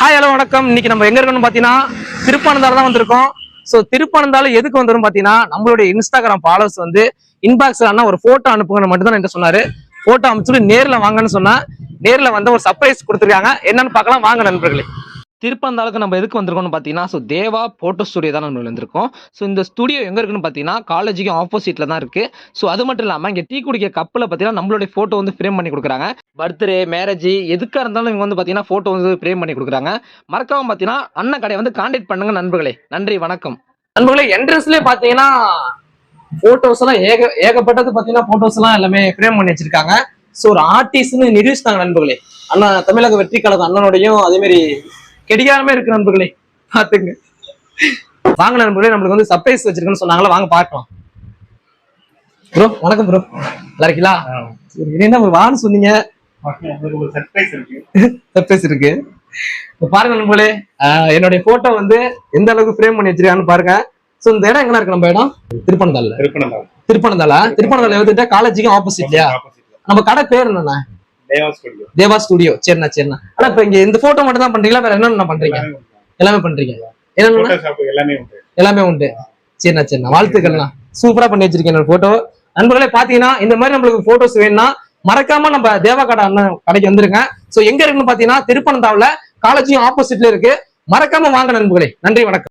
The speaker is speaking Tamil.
ஹாய் ஹலோ வணக்கம். இன்னைக்கு நம்ம எங்க இருக்கோம்னு பாத்தீங்கன்னா திருப்பானந்தால தான் வந்திருக்கோம். ஸோ திருப்பானந்தால எதுக்கு வந்திரும் பாத்தீங்கன்னா நம்மளுடைய இன்ஸ்டாகிராம் ஃபாலோவர்ஸ் வந்து இன்பாக்ஸ்ல அண்ணா ஒரு போட்டோ அனுப்புங்கன்னு மட்டும் தான் என்கிட்ட சொன்னாரு. போட்டோ அனுப்பிச்சுட்டு நேர்ல வாங்கன்னு சொன்னா நேர்ல வந்து ஒரு சர்ப்ரைஸ் கொடுத்துருக்காங்க. என்னன்னு பார்க்கலாம். வாங்க நண்பர்களே. திருப்பந்தாளுக்கு நம்ம எதுக்கு வந்திருக்கோம்னு பார்த்தீங்கன்னா ஸோ தேவா ஃபோட்டோ ஸ்டுடியோ தான் நம்ம வந்திருக்கோம். ஸோ இந்த ஸ்டுடியோ எங்கே இருக்குன்னு பார்த்தீங்கன்னா காலேஜுக்கு ஆப்போசிட்டில் தான் இருக்குது ஸோ அது மட்டும் இல்லாமல் இங்கே டீ குடிக்க கப்பில் பார்த்தீங்கன்னா நம்மளுடைய ஃபோட்டோ வந்து ஃப்ரேம் பண்ணி கொடுக்குறாங்க. பர்த்டே மேரேஜ் எதுக்காக இருந்தாலும் இவங்க வந்து பார்த்தீங்கன்னா ஃபோட்டோ வந்து ஃப்ரேம் பண்ணி கொடுக்குறாங்க. மறக்காம பார்த்தீங்கன்னா அண்ணன் கடையை வந்து காண்டாக்ட் பண்ணுங்க நண்பர்களே. நன்றி வணக்கம். நண்பர்களே என்ட்ரன்ஸ்லேயே பார்த்தீங்கன்னா ஃபோட்டோஸ் எல்லாம் ஏக ஏகப்பட்டது பார்த்தீங்கன்னா ஃபோட்டோஸ் எல்லாம் எல்லாமே ஃப்ரேம் பண்ணி வச்சிருக்காங்க. ஸோ ஒரு ஆர்டிஸ்ட்னு நிரூபிச்சிட்டாங்க நண்பர்களே. அண்ணா தமிழக வெற்றி கழகம் அண்ணனுடையும் அதே மாதிரி கெடிகாரமே இருக்கு நண்பர்களே. பாத்துங்க. வாங்க நண்பர்களே நம்மளுக்கு வந்து சர்ப்ரைஸ் வச்சிருக்குன்னு சொன்னாங்களா வாங்க பார்க்கலாம். ப்ரோ வணக்கம் ப்ரோ நல்லா இருக்கீங்களா? என்ன வான்னு சொன்னீங்க. சர்ப்ரைஸ் இருக்கு. பாருங்க நண்பர்களே என்னுடைய போட்டோ வந்து எந்த அளவுக்கு ஃப்ரேம் பண்ணி வச்சிருக்கான்னு பாருங்க. சோ இந்த இடம் எங்க இருக்கு? நம்ம இடம் திருப்பனந்தாள்ல. திருப்பனந்தாள். திருப்பனந்தாளா? திருப்பனந்தாள் எழுதிட்டா காலேஜுக்கும் ஆப்போசிட்லயா ஆப்போசிட்ல நம்ம கடை பேர் என்னண்ணா? தேவா ஸ்டுடியோ சரிண்ணா சரிண்ணா. ஆனா இப்ப இங்க இந்த போட்டோ மட்டும் தான் பண்றீங்களா? வேற என்னென்ன பண்றீங்க? எல்லாமே பண்றீங்க. எல்லாமே உண்டு. எல்லாமே உண்டு. சரிண்ணா சரிண்ணா. வாழ்த்துக்கள்ண்ணா. சூப்பரா பண்ணி வச்சிருக்கேன் போட்டோ நண்பர்களே பாத்தீங்கன்னா இந்த மாதிரி நம்மளுக்கு போட்டோஸ் வேணும்னா மறக்காம நம்ம தேவா கடை அண்ணன் கடைக்கு வந்துருங்க. சோ எங்க இருக்குன்னு பாத்தீங்கன்னா திருப்பனந்தாவுல காலேஜும் ஆப்போசிட்ல இருக்கு. மறக்காம வாங்க நண்பர்களே. நன்றி வணக்கம்.